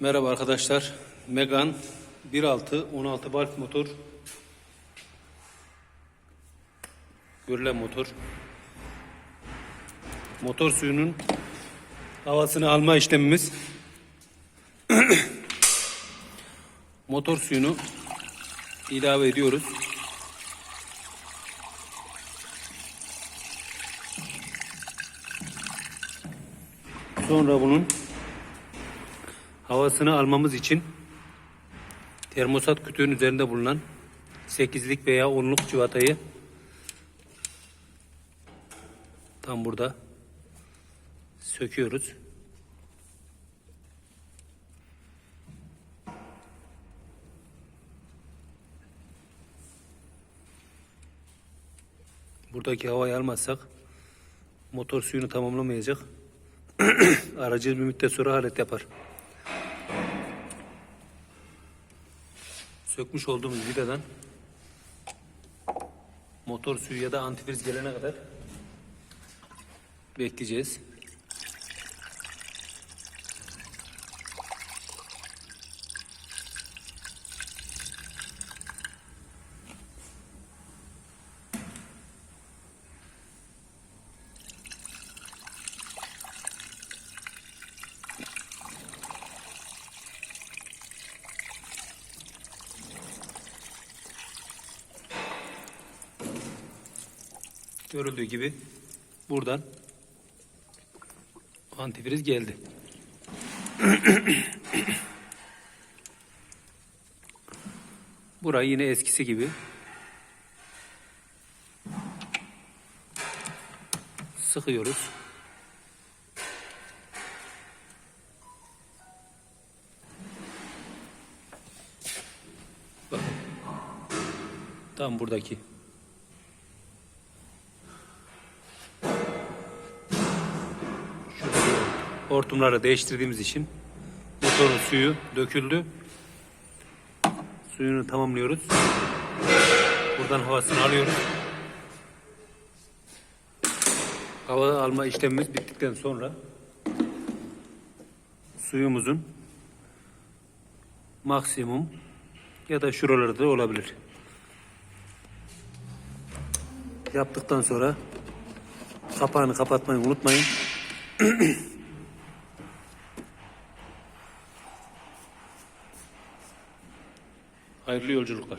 Merhaba arkadaşlar. Megan 1.6 16 valve motor. Görülen motor. Motor suyunun havasını alma işlemimiz. motor suyunu ilave ediyoruz. Sonra bunun havasını almamız için termostat kütüğün üzerinde bulunan 8'lik veya 10'luk civatayı tam burada söküyoruz. Buradaki havayı almazsak motor suyunu tamamlamayacak. Aracı bir müddet sonra halet yapar. Sökmüş olduğumuz vidadan motor suyu ya da antifriz gelene kadar bekleyeceğiz. Görüldüğü gibi buradan antifriz geldi. Burayı yine eskisi gibi sıkıyoruz. Bakın. Tam buradaki hortumları değiştirdiğimiz için motorun suyu döküldü. Suyunu tamamlıyoruz. Buradan havasını alıyoruz. Hava alma işlemimiz bittikten sonra suyumuzun maksimum ya da şuralarda olabilir. Yaptıktan sonra kapağını kapatmayı unutmayın. Hayırlı yolculuklar.